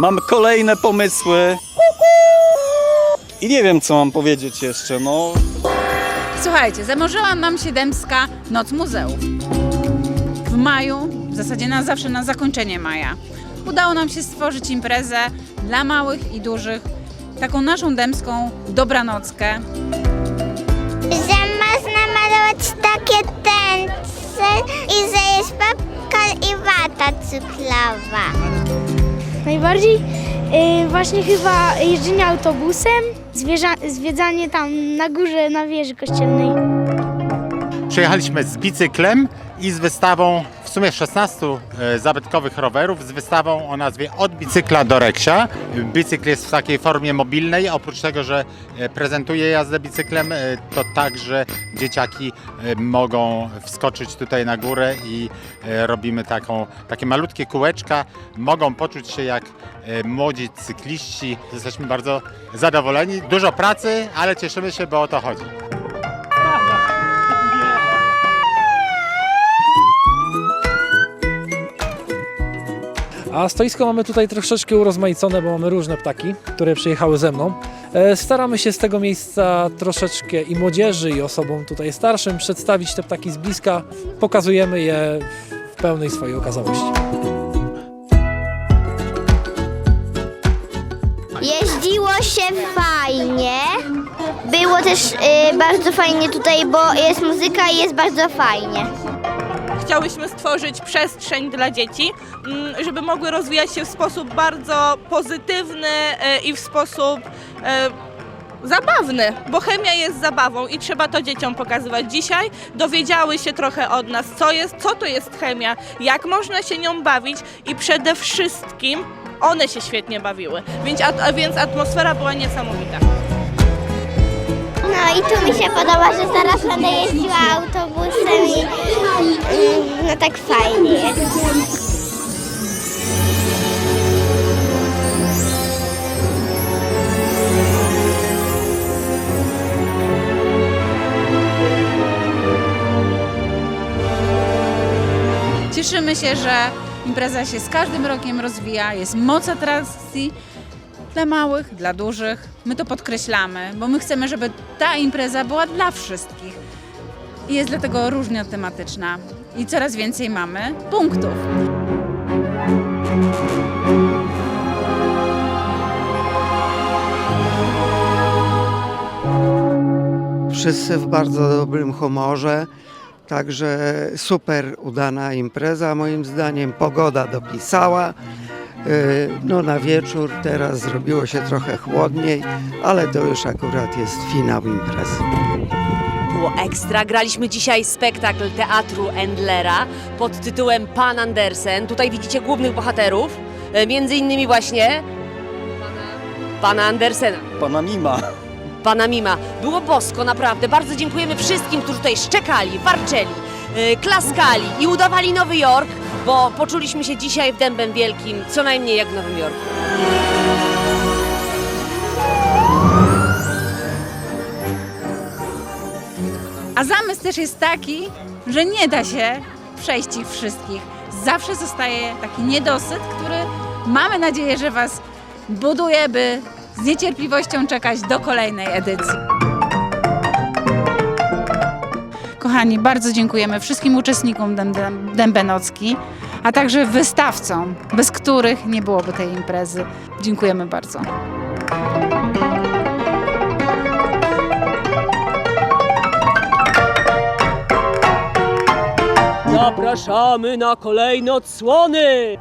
Mam kolejne pomysły. I nie wiem, co mam powiedzieć jeszcze, no. Słuchajcie, zamarzyła nam się Dębska Noc Muzeów. W maju, w zasadzie na zawsze na zakończenie maja, udało nam się stworzyć imprezę dla małych i dużych, taką naszą dębską dobranockę. że można malować takie tęce i że jest babka i wata cukrowa. Najbardziej y, właśnie chyba jeżdżenie autobusem, zwiedzanie tam na górze na wieży kościelnej. Przyjechaliśmy z bicyklem i z wystawą sumie 16 e, zabytkowych rowerów z wystawą o nazwie Od bicykla do reksia. Bicykl jest w takiej formie mobilnej, oprócz tego, że e, prezentuje jazdę bicyklem, e, to także dzieciaki mogą wskoczyć tutaj na górę i robimy taką, takie malutkie kółeczka. Mogą poczuć się jak młodzi cykliści. Jesteśmy bardzo zadowoleni. Dużo pracy, ale cieszymy się, bo o to chodzi. A stoisko mamy tutaj troszeczkę urozmaicone, bo mamy różne ptaki, które przyjechały ze mną. E, Staramy się z tego miejsca troszeczkę i młodzieży, i osobom tutaj starszym przedstawić te ptaki z bliska. Pokazujemy je w pełnej swojej okazałości. Jeździło się fajnie. Było też y, bardzo fajnie tutaj, bo jest muzyka i jest bardzo fajnie. Chciałyśmy stworzyć przestrzeń dla dzieci, mm, żeby mogły rozwijać się w sposób bardzo pozytywny e, i w sposób e, zabawny, bo chemia jest zabawą i trzeba to dzieciom pokazywać. Dzisiaj dowiedziały się trochę od nas, co, jest, co to jest chemia, jak można się nią bawić i przede wszystkim one się świetnie bawiły, więc, więc atmosfera była niesamowita. No i tu mi się podoba, że zaraz będę jeździła autobusem i no tak fajnie. Cieszymy się, że impreza się z każdym rokiem rozwija, jest moc atrakcji dla małych, dla dużych. My to podkreślamy, bo my chcemy, żeby ta impreza była dla wszystkich. I jest dlatego różnie tematyczna. I coraz więcej mamy punktów. Wszyscy w bardzo dobrym humorze. Także super udana impreza, moim zdaniem. Pogoda dopisała. Yy, No na wieczór teraz zrobiło się trochę chłodniej, ale to już akurat jest finał imprezy. Było ekstra. Graliśmy dzisiaj spektakl teatru Endlera pod tytułem Pan Andersen. Tutaj widzicie głównych bohaterów, e, między innymi właśnie pana Andersena, Pana Mima. pana Mima. Było bosko, naprawdę. Bardzo dziękujemy wszystkim, którzy tutaj szczekali, warczeli, e, klaskali i udawali Nowy Jork, bo poczuliśmy się dzisiaj w Dębem Wielkim co najmniej jak w Nowym Jorku. Też jest taki, że nie da się przejść ich wszystkich. Zawsze zostaje taki niedosyt, który mamy nadzieję, że Was buduje, by z niecierpliwością czekać do kolejnej edycji. Kochani, bardzo dziękujemy wszystkim uczestnikom Dęb- Dęb- Dębenocki, a także wystawcom, bez których nie byłoby tej imprezy. Dziękujemy bardzo. Zapraszamy na kolejne odsłony!